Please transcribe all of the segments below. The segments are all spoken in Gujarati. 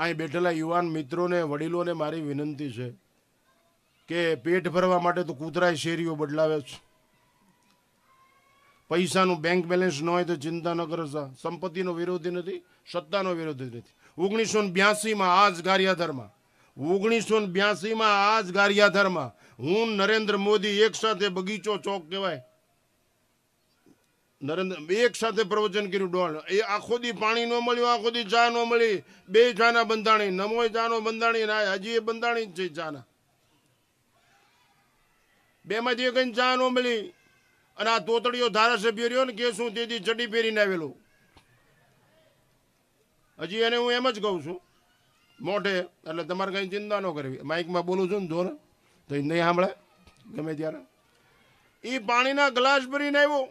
અહીં બેઠેલા યુવાન મિત્રોને, વડીલોને મારી વિનંતી છે કે પેટ ભરવા માટે તો કૂતરાય શેરીઓ બદલાવે છે પૈસાનું બેંક બેલેન્સ ન હોય તો ચિંતા ન કરો સા. સંપત્તિનો વિરોધી નથી, સત્તાનો વિરોધી નથી. ઓગણીસો બ્યાસીમાં આ જ ગારિયાધરમાં, ઓગણીસો બ્યાસીમાં આ જ ગારિયાધરમાં હું નરેન્દ્ર મોદી એક સાથે બગીચો ચોક કહેવાય. નરેન્દ્ર એક સાથે પ્રવચન કર્યું ડોળ એ આખો દી પાણી ન મળ્યું આખો દી ચા ન મળી. બે ચાના બંધાણી, નમોય ચાનો બંધાણી ના હજી એ બંધાણી જ છે ચાના. બેમાંથી એક ચા ન મળી અને આ તોતડીઓ ધારાસભ્ય રહ્યો ને કે શું તેથી ચડી પહેરીને આવેલો. હજી એને હું એમ જ કહું છું, મોઢે, એટલે તમારે કઈ ચિંતા ન કરવી. માઇકમાં બોલું છું ને જો ને તો નહીં સાંભળે, ગમે ત્યારે. એ પાણીના ગ્લાસ ભરીને આવ્યો.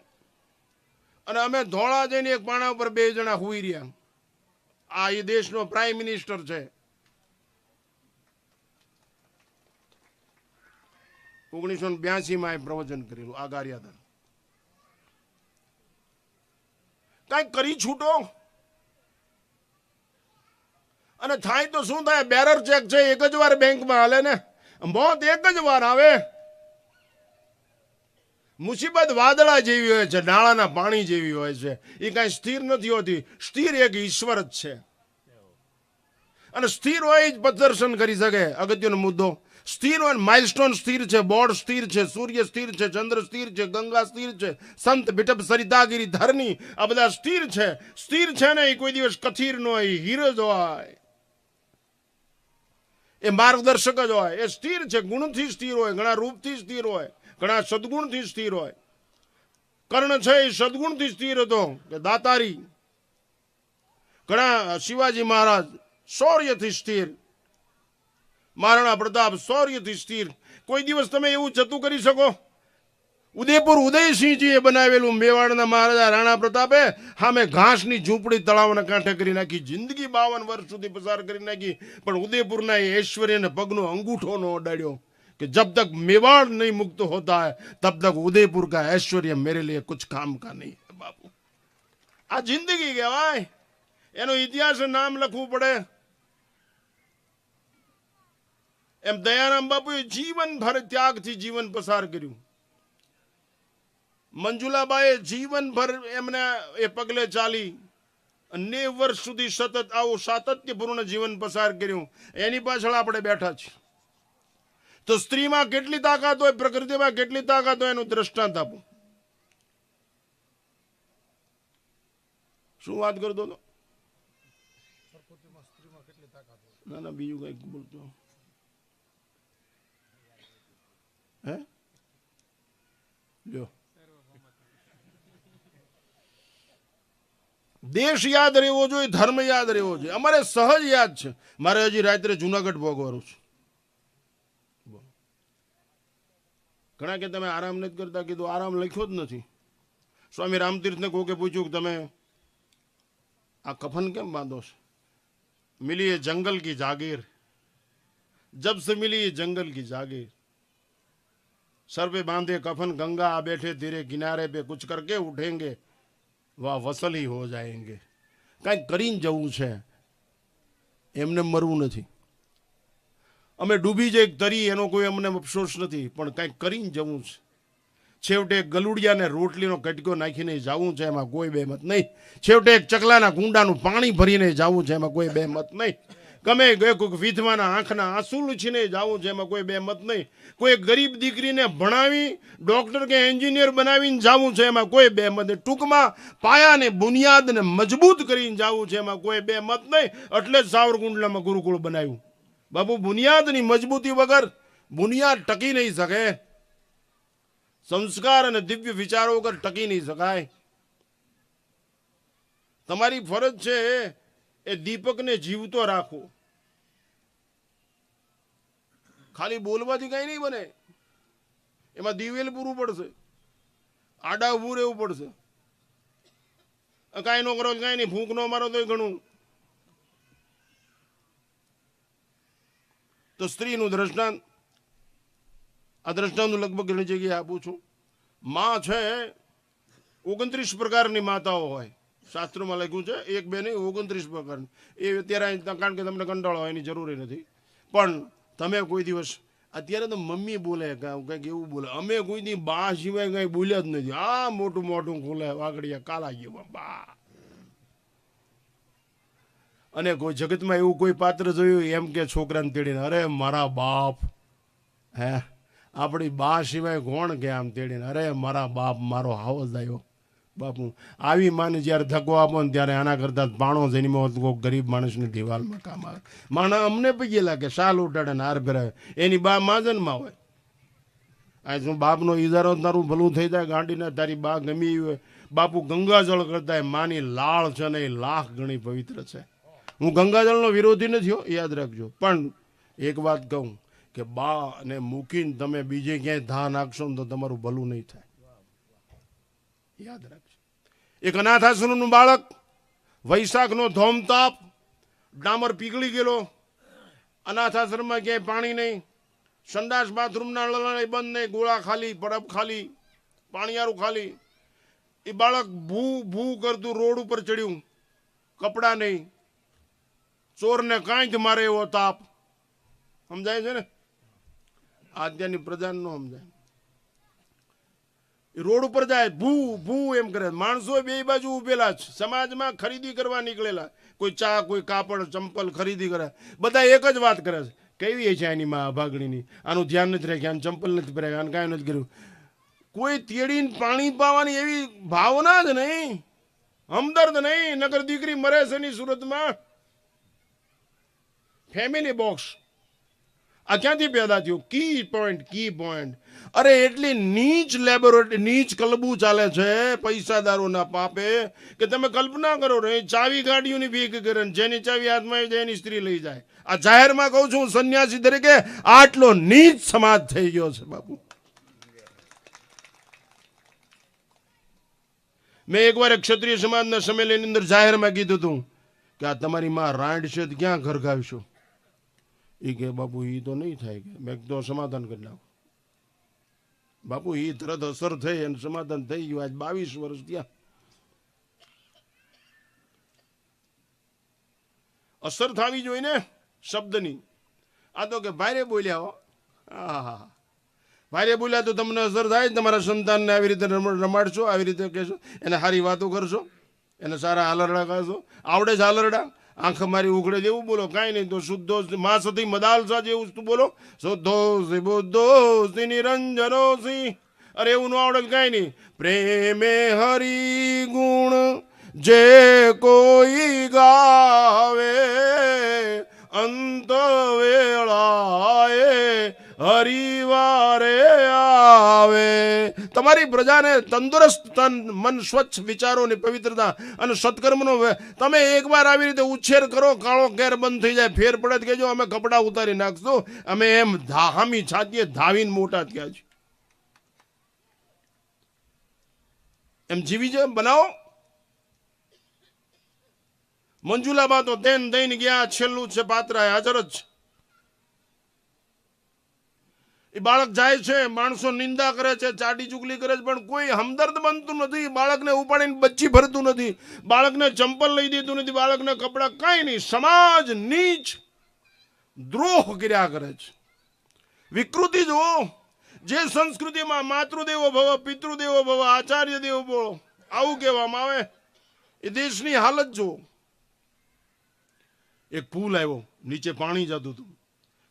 અને અમે ધોળા જઈને એક પાણા ઉપર બે જણા હુઈ રહ્યા. આ એ દેશનો પ્રાઇમ મિનિસ્ટર છે. ઓગણીસો બ્યાસી બ્યાસીમાં એ પ્રવચન કરેલું, આ ગારિયાધર કાંઈક કરી છૂટો? અને થાય તો શું થાય? બેરર ચેક છે, એક જ વાર બેંકમાં હાલે ને? મોત એક જ વાર આવે. મુસીબત વાદળા જેવી હોય છે, નાળાના પાણી જેવી હોય છે. એ કાંઈ સ્થિર નથી હોતી. સ્થિર એક ઈશ્વર જ છે. અને સ્થિર હોય જ પ્રદર્શન કરી શકે. અગત્યનો મુદ્દો, સ્થિર હોય માઇલસ્ટોન સ્થિર છે, બોર્ડ સ્થિર છે, સૂર્ય સ્થિર છે, ચંદ્ર સ્થિર છે, ગંગા સ્થિર છે, સંત બિટપ સરિતાગીરી ધરની આ બધા સ્થિર છે. સ્થિર છે ને એ કોઈ દિવસ કથિર નો હોય હીરો જ હોય. એ માર્ગદર્શક જ હોય. એ સ્થિર છે, ગુણથી સ્થિર હોય, ઘણા રૂપથી સ્થિર હોય. ઘણા સદગુણથી સ્થિર હોય. કર્ણ છે એ સદગુણથી સ્થિર હતો કે દાતારી. ઘણા શિવાજી મહારાજ શૌર્યથી સ્થિર. મહારાણા પ્રતાપ શૌર્યથી સ્થિર. કોઈ દિવસ તમે એવું જતું કરી શકો? ઉદયપુર ઉદયસિંહજીએ બનાવેલું મેવાડના મહારાજા રાણા પ્રતાપે સામે ઘાસની ઝૂંપડી તળાવના કાંઠે કરી નાખી, જિંદગી બાવન વર્ષ સુધી પસાર કરી નાખી. પણ ઉદયપુરના ઐશ્વર્યને પગનો અંગૂઠો ન અડાડ્યો. कि जब तक मेवाड़ नहीं मुक्त होता है तब तक उदयपुर का ऐश्वर्य मेरे लिए कुछ काम का नहीं है बाबू આ જિંદગી કહેવાય એનો ઇતિહાસ નામ લખવું પડે એમ દયારામ બાપુએ જીવનભર ત્યાગથી જીવન પસાર કર્યું મંજુલાબાએ જીવનભર એમને એ પગલે ચાલી નેવ વર્ષ સુધી સતત આવું સાતત્યપૂર્ણ જીવન પસાર કર્યું એની પાછળ આપણે બેઠા છીએ તો સ્ત્રીમાં કેટલી તાકાત હોય, પ્રકૃતિમાં કેટલી તાકાત હોય, એનું દ્રષ્ટાંત આપો. શું વાત કરતો હતો ના ના, બીજું કંઈક બોલતો. હે? લ્યો. દેશ યાદ રહેવો જોઈએ, ધર્મ યાદ રહેવો જોઈએ. અમારે સહજ યાદ છે. મારે હજી રાત્રે જુનાગઢ ભોગવાનું છે. ઘણા કે તમે આરામ નથી કરતા કીધું આરામ લખ્યો જ નથી સ્વામી રામતીર્થને કોકે પૂછ્યું કે તમે આ કફન કેમ બાંધો છો મિલી એ જંગલ કી જાગીર જબ સે મિલી ये जंगल की जागीर सर पे बांधे कफन गंगा आ बैठे तेरे किनारे पे कुछ करके उठेंगे વાહ વસલ હી હો જાયેંગે કાંઈક કરીને જવું છે એમને મરવું નથી અમે ડૂબી જઈ તરી એનો કોઈ અમને અફસોસ નથી, પણ કંઈક કરીને જવું છે. છેવટે ગલુડિયાને રોટલીનો કટકો નાખીને જવું છે, એમાં કોઈ બે મત નહીં. છેવટે એક ચકલાના કુંડાનું પાણી ભરીને જવું છે, એમાં કોઈ બે મત નહીં. ગમે કોઈક વિધવાના આંખના આંસુ લૂછીને જવું છે, એમાં કોઈ બે મત નહીં. કોઈ ગરીબ દીકરીને ભણાવી, ડોક્ટર કે એન્જિનિયર બનાવીને જવું છે, એમાં કોઈ બે મત નહીં. ટૂંકમાં પાયાને બુનિયાદને મજબૂત કરીને જવું છે, એમાં કોઈ બે મત નહીં. એટલે જ સાવરકુંડલામાં ગુરુકુળ બનાવ્યું. બાબુ, બુનિયાદની મજબૂતી વગર બુનિયાદ ટકી નહીં શકે. સંસ્કાર અને દિવ્ય વિચારો વગર ટકી નહીં શકાય. તમારી ફરજ છે એ દીપકને જીવતો રાખો ખાલી બોલવાથી કઈ નહીં બને. એમાં દિવેલ પૂરું પડશે. આડા ઉભું રહેવું પડશે. કાંઈ નો કરો, કાંઈ નહીં. ફૂંક નો મારો તો ઘણું. તો સ્ત્રીનું દ્રષ્ટાંત, આ દ્રષ્ટાંતનું લગભગ ઘણી જગ્યાએ આપું છું. માં છે, ઓગણત્રીસ પ્રકારની માતાઓ હોય. શાસ્ત્રોમાં લખ્યું છે, એક બે નહીં, ઓગણત્રીસ પ્રકારની. એ અત્યારે કારણ કે તમને કંટાળો હોય, એની જરૂર નથી. પણ તમે કોઈ દિવસ, અત્યારે તો મમ્મી બોલે કંઈક એવું બોલે. અમે કોઈ દી બા સિવાય કંઈ બોલ્યા જ નથી. આ મોટું મોટું ખોલે વાગડિયા કાલા જેવા બા. અને કોઈ જગતમાં એવું કોઈ પાત્ર જોયું એમ કે છોકરાને તેડીને, અરે મારા બાપ. હે? આપણી બા સિવાય કોણ કે આમ તેડીને, અરે મારા બાપ, મારો હાવસ આવ્યો બાપુ, આવી માને જ્યારે ધક્કો આપો ને ત્યારે આના કરતાં પાણો જન્મો કોઈ ગરીબ માણસની દિવાલમાં કામ આવે. માણા અમને પૈયે લાગે શાલ ઉટાડે ને હાર ફેરાવે. એની બા માજનમાં હોય. આ શું બાપનો ઈજારો તારું ભલું થઈ જાય ગાંડીને? તારી બા ગમી હોય. બાપુ ગંગાજળ કરતા માની લાળ છે ને એ લાખ ગણી પવિત્ર છે. હું ગંગાજળનો વિરોધી નથી હો યાદ રાખજો. પણ એક વાત કહું કે બા ને મૂકીને તમે બીજે ક્યાંય ધા નાખશો તો તમારું ભલું નહીં થાય. યાદ રાખજો. એક અનાથ આશ્રમનું બાળક વૈશાખનો ધોમતાપ, ડામર પીગળી ગયેલો. અનાથ આશ્રમમાં ક્યાંય પાણી નહીં. સંડાસ બાથરૂમના લડાઈ બંધ નહીં, ગોળા ખાલી, પરબ ખાલી, પાણીયારું ખાલી. એ બાળક ભૂ ભૂ કરતું રોડ ઉપર ચડ્યું. કપડાં નહીં. ચોરને કાંઈ જ મારે એવો તાપ. સમજાય છે ને? અત્યારની પ્રજાને ન સમજાય. રોડ ઉપર જાય, ભૂ ભૂ એમ કરે. માણસો બે બાજુ ઉભેલા છે સમાજમાં ખરીદી કરવા નીકળેલા. કોઈ ચા, કોઈ કાપડ, ચંપલ ખરીદી કરે. બધા એક જ વાત કરે છે. કેવી છે આની માં ભાગણીની? આનું ધ્યાન નથી રાખ્યું, આનું ચંપલ નથી પહેરાવ્યું, આનું કાંઈ નથી કર્યું. કોઈ તેડીને પાણી પાવાની એવી ભાવના જ નહીં. હમદર્દ નહીં. નગર દીકરી મરે છે ની સુરતમાં. ફેમિલી બોક્સ આ ક્યાંથી પેદા થયું? કી પોઈન્ટ કી પોઈન્ટ અરે, એટલી નીચ લેબોરેટરી નીચ કલબુ ચાલે છે પૈસાદારોના પાપે કે તમે કલ્પના કરો રે, ચાવી ગાડીઓની ભીખ કરે જેની ચાવી હાથમાં આવી જાય એની સ્ત્રી લઈ જાય. આ જાહેરમાં કહું છું, સંન્યાસી તરીકે આટલો નીચ સમાજ થઈ ગયો છે, બાપુ. મેં એકવાર ક્ષત્રિય સમાજના સંમેલનની અંદર જાહેરમાં કીધું હતું કે આ તમારી માં રાંડ છે ક્યાં ઘર ગાવશો એ કે, બાપુ એ તો નહીં થાય કે. મેં તો સમાધાન કરી નાખો. બાપુ એ તરત અસર થઈ અને સમાધાન થઈ ગયું. આજ બાવીસ વર્ષ ત્યાં અસર થવી જોઈએ ને શબ્દની. આ તો કે ભારે બોલ્યા હો. હા ભારે બોલ્યા તો તમને અસર થાય તમારા સંતાનને આવી રીતે રમાડશો, આવી રીતે કહેશો, એને સારી વાતો કરશો, એને સારા હાલરડા કરશો આવડે છે હાલરડા. આંખ મારી ઉઘડે જેવું બોલો, કાંઈ નહીં, તો શુદ્ધો મા સતી મદાલસા જેવું તું બોલો. શુદ્ધો સી, બુદ્ધો સી, નિરંજનો સી. અરે એવું ન આવડે કાંઈ નહીં. પ્રેમે હરી ગુણ જે કોઈ ગાવે અંત વેળાએ હરિવારે આવે. તમારી પ્રજાને તંદુરસ્ત તન, મન સ્વચ્છ વિચારોની પવિત્રતા અને સત્કર્મનો તમે એકવાર આવી રીતે ઉછેર કરો, કાળો ઘેર બંધ થઈ જાય, ફેર પડે કહેજો, અમે કપડાં ઉતારી નાખશું. અમે એમ ધામી છાતીએ ધાવીને મોટા થયા છે એમ જીવી છે બનાવો. મંજુલાબા તો તેન દઈને ગયા, છેલ્લું છે પાત્ર હાજર જ છે. એ બાળક જાય છે, માણસો નિંદા કરે છે, ચાડી ચુગલી કરે છે, પણ કોઈ હમદર્દ બનતું નથી. બાળકને ઉપાડીને બચ્ચી ભરતું નથી. બાળકને ચંપલ લઈ દેતું નથી. બાળકને કપડાં કાંઈ નહીં. સમાજ નીચ દ્રોહ કર્યા કરે છે. વિકૃતિ જુઓ. જે સંસ્કૃતિમાં માતૃદેવો ભવ, પિતૃદેવો ભવ આચાર્ય દેવો ભવ, આવું કહેવામાં આવે, એ દેશની હાલત જુઓ. એક પુલ આવ્યો. નીચે પાણી જતું હતું.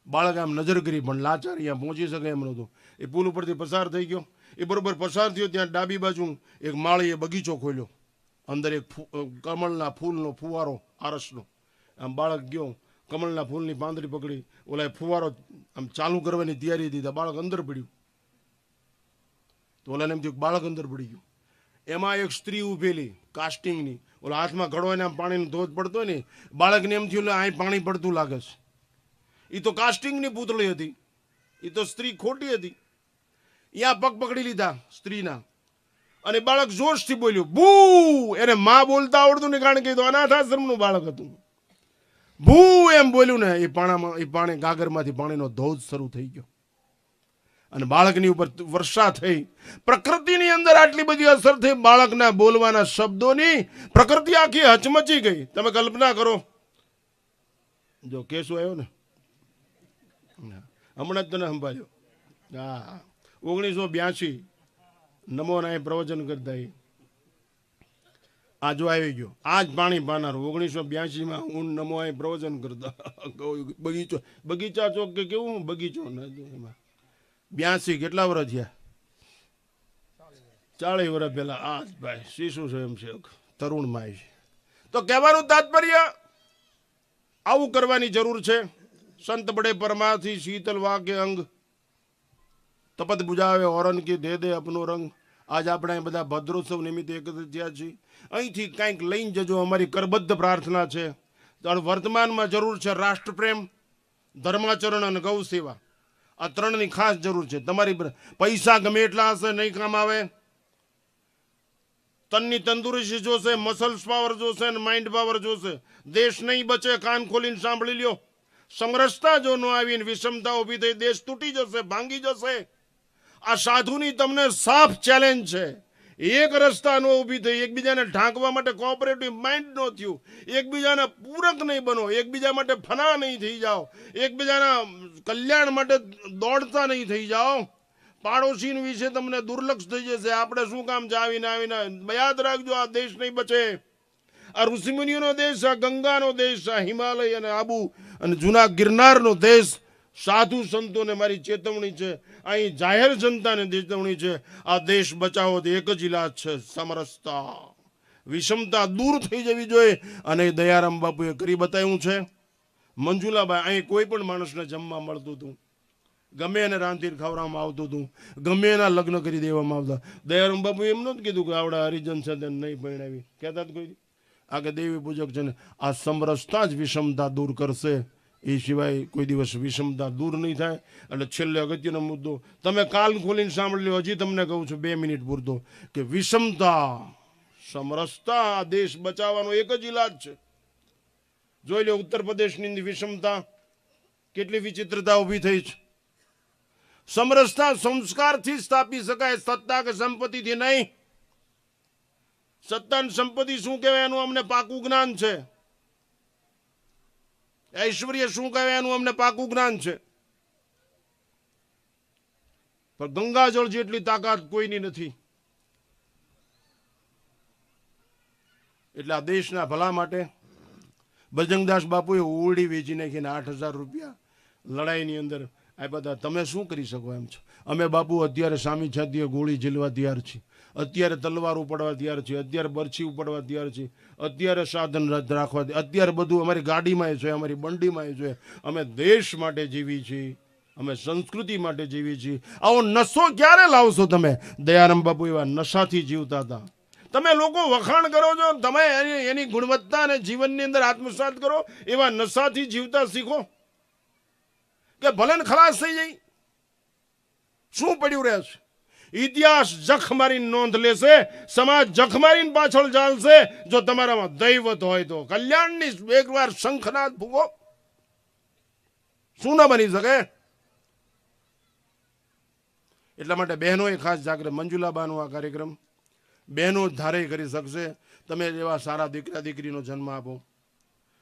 બાળક આમ નજર કરી, પણ લાચાર અહીંયા પહોંચી શકે એમ નહોતું. એ પુલ ઉપરથી પસાર થઈ ગયો. એ બરોબર પસાર થયો, ત્યાં ડાબી બાજુ એક માળીએ બગીચો ખોલ્યો. અંદર એક કમળના ફૂલનો ફુવારો, આરસનો. આમ બાળક ગયો, કમળના ફૂલની પાંદડી પકડી. ઓલા ફુવારો આમ ચાલુ કરવાની તૈયારી દીધા બાળક અંદર પડ્યું. તો ઓલાને એમ થયું બાળક અંદર પડી ગયું. એમાં એક સ્ત્રી ઊભેલી કાસ્ટિંગની ઓલા હાથમાં ઘડવાને આમ પાણીનો ધોધ પડતો હોય ને, બાળકને એમ થયું અહીં પાણી પડતું લાગે છે. એ તો કાસ્ટિંગની પૂતળી હતી. એ તો સ્ત્રી ખોટી હતી. અહીંયા પગ પકડી લીધા સ્ત્રીના. અને બાળક જોશથી બોલ્યું, ભૂ! એને માં બોલતા આવડતું ને કારણ કે તો અનાથ આશ્રમનું બાળક હતું. ભૂ! એમ બોલ્યું ને, એ પાણામાં, એ પાણી ગાગરમાંથી પાણીનો ધોધ શરૂ થઈ ગયો. અને બાળકની ઉપર વર્ષા થઈ. પ્રકૃતિની અંદર આટલી બધી અસર થઈ, બાળકના બોલવાના શબ્દોની પ્રકૃતિ આખી હચમચી ગઈ. તમે કલ્પના કરો. જો કેસો આવ્યો ને હમણાં જ તને સંભાળ્યો. હા. ઓગણીસો બ્યાસી નમો નાય પ્રવચન કરતા એ. આજો આવી ગયો. આ જ પાણી પાનાર. ઓગણીસો બ્યાસીમાં હું નમો આય પ્રવચન કરતા. બગીચો, બગીચા ચોક કે કેવું બગીચો? એમાં. બ્યાસી કેટલા વર્ષ થયા? ચાલીસ વર્ષ પહેલા. આ જ ભાઈ, શિશુ સ્વયંસેવક, તરુણ માય છે. તો કહેવાનું તાત્પર્ય આવું કરવાની જરૂર છે. સંત બડે પરમાથી શીતલ વાકે અંગ. તપત બુજાવે ઓરન કે દે દે અપનો રંગ. આજ આપણે અહીં બધા ભદ્રોત્સવ નિમિત્તે એકત્રિત થયા છીએ. અહીંથી કંઈક લઈને જજો, અમારી કરબદ્ધ પ્રાર્થના છે. વર્તમાનમાં જરૂર છે રાષ્ટ્રપ્રેમ, ધર્માચરણ અને ગૌ સેવા. આ ત્રણની ખાસ જરૂર છે. તમારી પૈસા ગમે એટલા હશે, નહીં કામ આવે. તનની તંદુરસ્તી જોશે મસલ્સ પાવર જોશે અને માઇન્ડ પાવર જોશે. દેશ નહીં બચે, કાન ખોલીને સાંભળી લ્યો. સમરસતા જો ન આવીને વિષમતા ઊભી થઈ દેશ તૂટી જશે, ભાંગી જશે. આ સાધુની તમને સાફ ચેલેન્જ છે. એક રસ્તા નો ઊભી થઈ, એકબીજાને ઢાંકવા માટે કોઓપરેટિવ માઇન્ડ ન થયું. એકબીજાને પૂરક નહીં બનો, એકબીજા માટે ફના નહીં થઈ જાઓ. એકબીજાના કલ્યાણ માટે દોડતા નહીં થઈ જાઓ. પાડોશી વિશે તમને દુર્લક્ષ થઈ જશે. આપણે શું કામ જાવીને આવીને યાદ રાખજો, આ દેશ નહીં બચે. આ ઋષિમુનિઓનો દેશ, આ ગંગાનો દેશ, આ હિમાલય અને આબુ અને જૂના ગિરનારનો દેશ, સાધુ સંતોને મારી ચેતવણી છે. અહીં જાહેર જનતાને ચેતવણી છે. આ દેશ બચાવો તો એક જ ઇલાજ છે, સમરસતા. વિષમતા દૂર થઈ જવી જોઈએ અને દયારામ બાપુએ કરી બતાવ્યું છે. મંજુલાભાઈ, અહીં કોઈ પણ માણસને જમવા મળતું હતું. ગમે એને રાંધીર ખવડાવવામાં આવતું હતું. ગમે એના લગ્ન કરી દેવામાં આવતા. દયારામ બાપુ એમ નહોતું કીધું કે આવડા હરિજન તેને નહીં પરણાવી. કહેતા કોઈ આ કે દેવી પૂજક છે ને આ સમરસતા જ વિષમતા દૂર કરશે. એ સિવાય કોઈ દિવસ વિષમતા દૂર નહીં થાય. એટલે છેલ્લે અગત્યનો મુદ્દો, તમે કાલ ખોલીને સાંભળી લો, હજી તમને કહું છું, બે મિનિટ પૂરતો, કે વિષમતા, સમરસતા દેશ બચાવવાનો એક જ ઇલાજ છે. જોઈ લો, ઉત્તર પ્રદેશની વિષમતા કેટલી વિચિત્રતા ઊભી થઈ છે. સમરસતા સંસ્કારથી સ્થાપી શકાય, સત્તા કે સંપત્તિથી નહીં. સત્તા સંપત્તિ શું કહેવાય એનું અમને પાકું જ્ઞાન છે? ઐશ્વર્ય શું કહેવાય એનું અમને પાકું જ્ઞાન છે? પણ ગંગાજળ જેટલી તાકાત કોઈની નથી. એટલે આ દેશના ભલા માટે બજરંગદાસ બાપુએ ઓરડી વેચી નાખીને આઠ હજાર રૂપિયા લડાઈની અંદર આ બધા તમે શું કરી શકો એમ છો? અમે બાપુ અત્યારે સામી છાતીએ ગોળી ઝીલવા તૈયાર છીએ. અત્યારે તલવાર ઉપાડવા તૈયાર છે અત્યારે બરછી ઉપાડવા તૈયાર છે અત્યારે સાધન રાખવા અત્યારે બધું અમારી ગાડીમાં છે અમારી બંડીમાં છે અમે દેશ માટે જીવી છીએ, અમે સંસ્કૃતિ માટે જીવી છીએ. આવો નશો ક્યારે લાવશો તમે? દયારામ બાપુ એવા નશાથી જીવતા હતા. તમે લોકો વખાણ કરો છો, તમે એની એની ગુણવત્તા અને જીવનની અંદર આત્મસાત કરો, એવા નશાથી જીવતા શીખો. કે ભલે ખલાસ થઈ જાય. શું પડ્યું રહ્યા છે? ઇતિહાસ જખ મારીને નોંધ લેશે, સમાજ જખ મારીને પાછળ ચાલશે. જો તમારામાં દૈવત હોય તો કલ્યાણની એકવાર શંખનાદ ફૂગો શું ના બની શકે? એટલા માટે બહેનોએ ખાસ જાગૃત. મંજુલાબાનો આ કાર્યક્રમ બહેનો ધારે કરી શકશે. તમે એવા સારા દીકરા દીકરીનો જન્મ આપો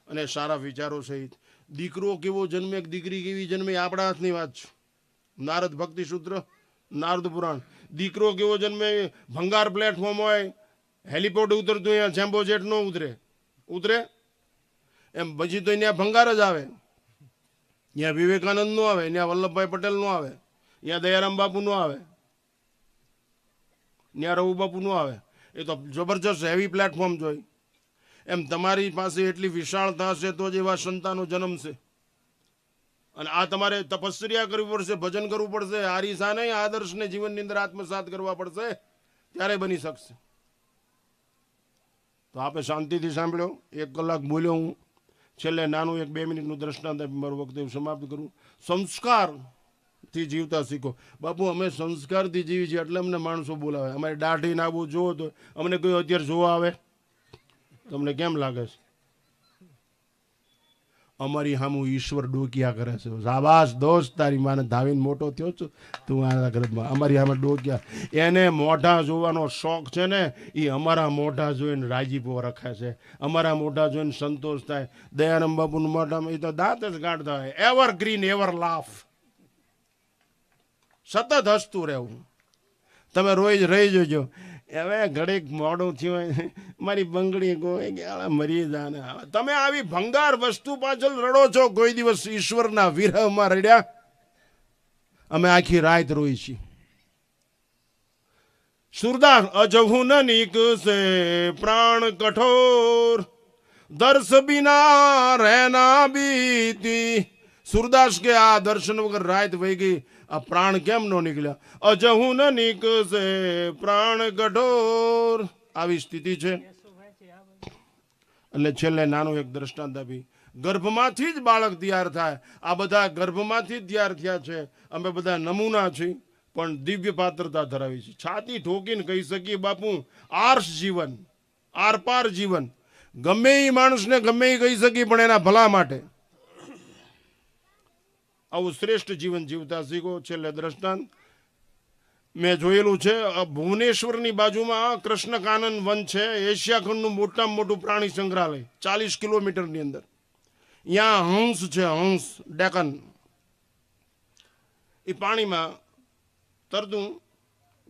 અને સારા વિચારો સહિત. દીકરો કેવો જન્મે, દીકરી કેવી જન્મે આપણા હાથની વાત છે. નારદ ભક્તિ સૂત્ર નારદ પુરાણ. દીકરો કેવો જન્મે, ભંગાર પ્લેટફોર્મ હોય હેલિપોર્ટ ઉતરતું અહીંયા જેમ્બો જેટ ન ઉતરે. ઉતરે? એમ પછી તો અહીંયા ભંગાર જ આવે. ત્યાં વિવેકાનંદનું આવે ત્યાં વલ્લભભાઈ પટેલનું આવે ત્યાં દયારામ બાપુ નું આવે ત્યાં રઘુ બાપુ નું આવે. એ તો જબરજસ્ત હેવી પ્લેટફોર્મ જોઈ એમ તમારી પાસે એટલી વિશાળતા હશે તો જ એવા સંતાનો જન્મશે. અને આ તમારે તપસ્યા કરવી પડશે, ભજન કરવું પડશે આરીસા નહીં આદર્શને જીવનની અંદર આત્મસાત કરવા પડશે, ત્યારે બની શકશે. તો આપે શાંતિથી સાંભળ્યો, એક કલાક બોલ્યો હું. છેલ્લે નાનું એક બે મિનિટનું દ્રષ્ટાંત આપી મારું વખતે સમાપ્ત કરું. સંસ્કારથી જીવતા શીખો. બાપુ, અમે સંસ્કારથી જીવી છીએ એટલે અમને માણસો બોલાવે. અમારે દાઢી નાવું જોવો તો અમને કોઈ અત્યારે જોવા આવે. તમને કેમ લાગે છે? અમારી હામું ઈશ્વર ડોકિયા કરે છે. શાબાશ દોસ્ત, તારી માને ધાવીને મોટો થયો છું. તું આ ઘરમાં અમારી સામે ડોકિયા. એને મોઢા જોવાનો શોખ છે ને એ અમારા મોઢા જોઈને રાજીપો રખે છે. અમારા મોઢા જોઈને સંતોષ થાય. દયાનંદ બાપુનું મોઢામાં એ તો દાંત જ કાઢતા હોય. એવર ગ્રીન એવર લાફ સતત હસતું રહેવું. તમે રોજ રહી જોજો. હવે ઘડીક મોડું થયું હોય મારી બંગડી ગોઈ ગયા મરી જાને. તમે આવી ભંગાર વસ્તુ પાછળ રડો છો? કોઈ દિવસ ઈશ્વરના વિરહમાં રડ્યા? અમે આખી રાત રોઈ છીએ. સુરદાસ, અજહુ ન નીકસે પ્રાણ કઠોર, દર્શ બિના રહેના બીતી. સુરદાસ કે, આ દર્શન વગર રાત વહી ગઈ, આ પ્રાણ કેમ નો નીકળ્યા? અજહુ ન નીકસે પ્રાણ કઠોર. આવી સ્થિતિ છે. એટલે છેલ્લે નાનું એક દ્રષ્ટાંત આપી, ગર્ભમાંથી જ બાળક તૈયાર થાય. આ બધા ગર્ભમાંથી જ તૈયાર થયા છે. અમે બધા નમૂના છીએ, પણ દિવ્ય પાત્રતા ધરાવી છે છાતી ઠોકીને કહી શકીએ, બાપુ, આર્ષ જીવન, આરપાર જીવન. ગમે એ માણસને ગમે એ કહી શકીએ, પણ એના ભલા માટે. આવું શ્રેષ્ઠ જીવન જીવતા શીખો, છેલ્લે દ્રષ્ટાંત. મેં જોયેલું છે ભુવનેશ્વરની બાજુમાં કૃષ્ણકાનંદ વન છે એશિયા ખંડનું મોટામાં મોટું પ્રાણી સંગ્રહાલય, ચાલીસ કિલોમીટરની અંદર. ત્યાં હંસ છે, હંસ, ડેકન. એ પાણીમાં તરતું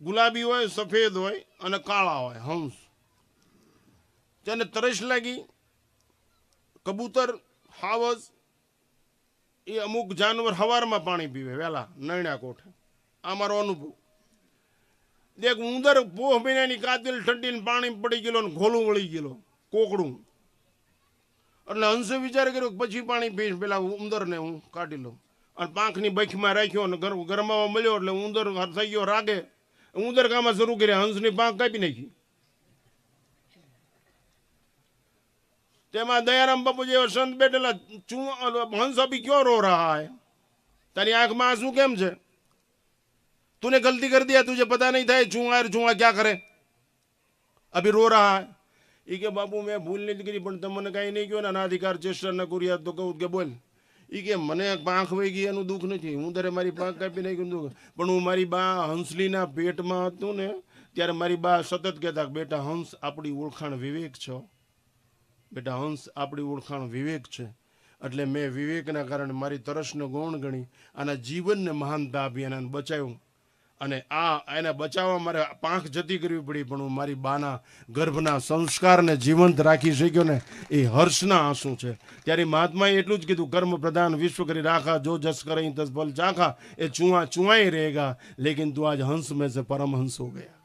ગુલાબી હોય, સફેદ હોય અને કાળા હોય, હંસ. તેને તરસ લાગી, કબૂતર હાવસ એ અમુક જાનવર હવારમાં પાણી પીવે વહેલા નૈણા કોઠે. આ મારો અનુભવ. દેખ, ઉંદર પોહ મહિનાની કાતિલ ઠંડીને પાણી પડી ગયેલો ને ઘોલું વળી ગયેલો, કોકડું. એટલે હંસે વિચાર કર્યો પછી પાણી પીશ, પેલા ઉંદરને હું કાઢી લઉં. અને પાંખની બખમાં રાખ્યો અને ગર- ગરમાવા મળ્યો એટલે ઉંદર થઈ ગયો, રાગે. ઉંદર કામાં શરૂ કર્યા હંસની પાંખ કાપી નાખી. તેમાં દયારામ બાપુ જેવા સંત બેઠેલા હંસ અભી ક્યો રો રહા હે તારી આંખમાં આંસુ કેમ છે? तूने गलती कर दिया तुझे पता नहीं था ये चूहा है चूहा क्या करे अभी रो रहा है ई के बापू મેં ભૂલ નથી કરી પણ તમને કાંઈ નહીં કહ્યું ને અનાધિકાર ચેષ્ટા ન કર્યા તો કહું કે બોલ ઈ કે મને પાંખ વહી ગઈ એનું દુઃખ નથી હું તારે મારી પાંખ કાપી નાખ્યું દુઃખ પણ હું મારી બા હંસલીના પેટમાં હતું ને ત્યારે મારી બા સતત કહેતા કે બેટા હંસ આપણી ઓળખાણ વિવેક છો બેટા હંસ આપણી ઓળખાણ વિવેક છે એટલે મેં વિવેકના કારણે મારી તરસનો ગૌણ ગણી આના જીવનને મહાનતા આપી અને આને બચાવ્યું અને આ એને બચાવવા મારે પાંખ જતી કરવી પડી, પણ હું મારી બાના ગર્ભના સંસ્કારને જીવંત રાખી શક્યો ને એ હર્ષના આંસુ છે. ત્યારે મહાત્માએ એટલું જ કીધું કર્મ પ્રધાન વિશ્વ કરી રાખા, જો જસ કરે તસ ફલ ચાખા, એ ચૂંઆ ચૂંઆઈ રહેગા, લેકિન તું આજ હંસ મેં સે પરમહંસ હો ગયા.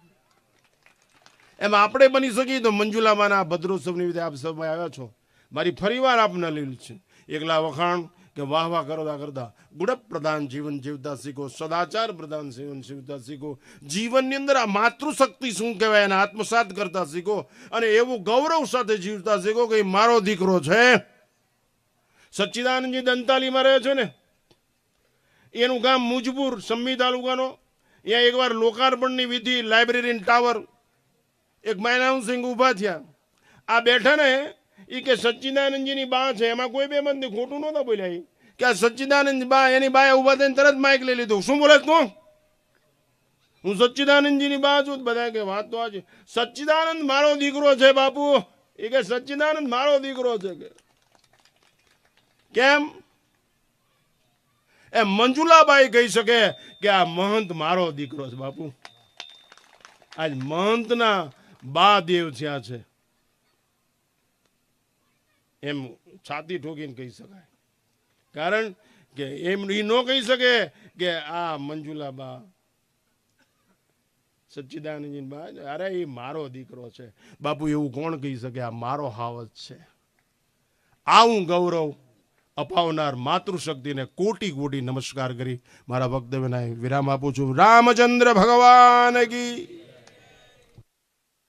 એમ આપણે બની શકીએ તો મંજુલામાના ભદ્રોત્સવની રીતે આપ સમય આવ્યા છો. મારી ફરીવાર આપને લીલ છે. એકલા વખાણ કે વાહ વાહ કરતા કરતા ગુડપ પ્રધાન જીવન જીવતા શીખો, સદાચાર પ્રધાન જીવન જીવતા શીખો. જીવનની અંદર આ માતૃશક્તિ શું કહેવાય? એને આત્મસાત કરતા શીખો અને એવું ગૌરવ સાથે જીવતા શીખો કે મારો દીકરો છે. સચ્ચિદાનંદજી દંતાલીમાં રહે છે ને? એનું ગામ મુજબુર સમ્મી તાલુકાનો. ત્યાં એકવાર લોકાર્પણની વિધિ લાઇબ્રેરી ટાવર, એક માયનાઉન સિંહ ઊભા થયા. આ બેઠા ને એ કે સચ્ચિદાનંદજીની બા છે, એમાં કોઈ બે મંદિર ખોટું નહોતા બોલ્યા એ કે આ સચ્ચિદાનંદ બા, એની બાએ ઊભા થઈને તરત માઇક લઈ લીધું. શું બોલે તું? હું સચ્ચિદાનંદજીની બા છું બધા કે વાત તો આ છે. સચ્ચિદાનંદ મારો દીકરો છે, બાપુ. એ કે સચ્ચિદાનંદ મારો દીકરો છે કે. કેમ? એ મંજુલાબાઈ કહી શકે કે આ મહંત મારો દીકરો છે, બાપુ. આજ મહંતના બા દેવ થયા છે. એમ છાતી ઠોકીને કહી શકાય. કારણ કે એમ એ ન કહી શકે કે આ મંજુલા બા સચ્ચિદાનંદજી બા અરે એ મારો દીકરો છે. બાપુ, એવું કોણ કહી શકે? આ મારો હાવત છે. આવું ગૌરવ અપાવનાર માતૃશક્તિને કોટી કોટી નમસ્કાર કરી મારા વક્તવ્યને વિરામ આપું છું. રામચંદ્ર ભગવાન કી